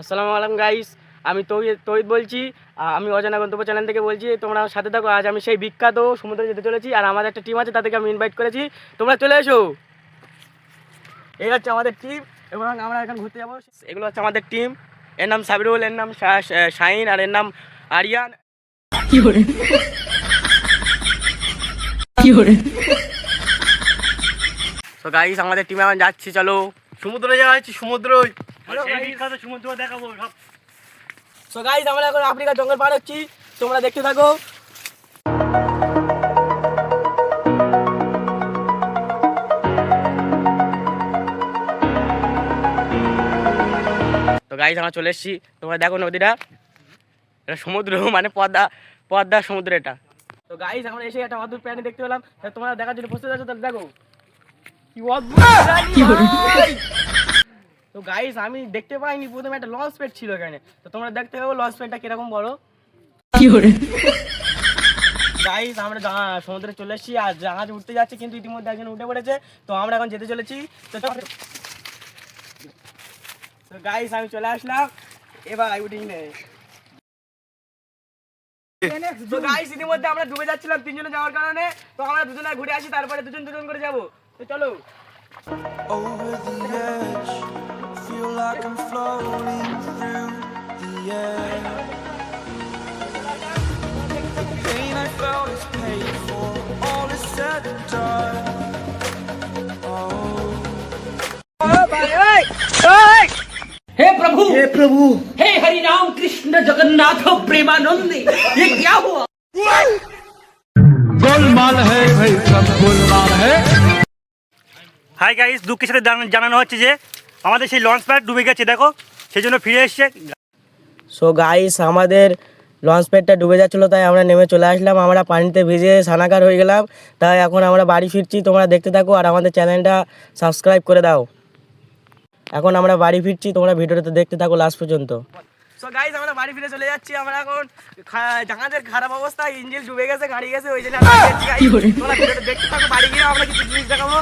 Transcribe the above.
আসসালামু আলাইকুম গাইস আমি তৌহিদ তৌহিদ বলছি। আমি অজানা গন্তব্য চ্যানেল থেকে বলছি তোমরা আমার সাথে থাকো। আজ আমি সেই বিখ্যাত সমুদ্রে যেতে চলেছি আর আমাদের একটা টিম আছে তাদেরকে আমি ইনভাইট করেছি। তোমরা চলে এসো। এই হচ্ছে আমাদের টিম এবং আমরা এখন ঘুরতে যাব। এগুলো হচ্ছে আমাদের টিম এর নাম সাবিরুল এর নাম শাহিন আর এর নাম আরিয়ান। তো গাইস আমাদের টিমে এখন যাচ্ছি চলো। সমুদ্রে যাওয়া হচ্ছে সমুদ্র সমুদ্র দেখাবো সব। সো গাইস আমরা এখন আফ্রিকা জঙ্গল পার হচ্ছি। তোমরা দেখতে থাকো। তো গাইস আমরা চলে এসেছি। তোমরা দেখো নদীটা। এটা সমুদ্র মানে পদ্মা পদ্মা সমুদ্র এটা। তো গাইস আমরা এসে একটা অদ্ভুত প্রাণী দেখতে পেলাম। তা তোমরা দেখার জন্য প্রস্তুত আছো তাহলে দেখো। কি অদ্ভুত তো গাইস আমি দেখতে পাইনি প্রথমে একটা লঞ্চ পেট ছিল এখানে। তো তোমরা দেখতে পাবো লঞ্চ পেটটা কীরকম বড় গাইস আমরা সমুদ্রে চলে এসেছি আর জাহাজ উঠতে যাচ্ছে কিন্তু ইতিমধ্যে একজন উঠে পড়েছে। তো আমরা এখন যেতে চলেছি। তো গাইস আমি চলে আসলাম। এবার উঠি নেই তো গাইস ইতিমধ্যে আমরা ডুবে যাচ্ছিলাম তিনজনে যাওয়ার কারণে। তো আমরা দুজনে ঘুরে আসি তারপরে দুজন দুজন করে যাব। तो चलो Over the edge, feel like I'm floating through the air. The pain I felt is paid for, all is said and done. Oh. Oh, bye, bye. Bye. हे प्रभु हे प्रभु हे हरि राम कृष्ण जगन्नाथ प्रेमानंद ये क्या हुआ गोलमाल है भाई सब गोलमाल है হাই গাইস দুঃখের সাথে জানানো হচ্ছে যে আমাদের সেই লঞ্চ প্যাড ডুবে গেছে দেখো। সেই জন্য ফিরে এসছে। সো গাইস আমাদের লঞ্চ প্যাডটা ডুবে যাচ্ছিল তাই আমরা নেমে চলে আসলাম। আমরা পানিতে ভিজে সানাকার হয়ে গেলাম। তাই এখন আমরা বাড়ি ফিরছি। তোমরা দেখতে থাকো আর আমাদের চ্যানেলটা সাবস্ক্রাইব করে দাও। এখন আমরা বাড়ি ফিরছি। তোমরা ভিডিওটা দেখতে থাকো লাস্ট পর্যন্ত। সো গাইস আমরা বাড়ি ফিরে চলে যাচ্ছি। আমরা এখন জাহাজের খারাপ অবস্থা। ইঞ্জিন ডুবে গেছে গাড়ি গেছে ওই জন্য আমরা দেখতে থাকো। বাড়ি গিয়ে আমরা কিছু জিনিস দেখাবো।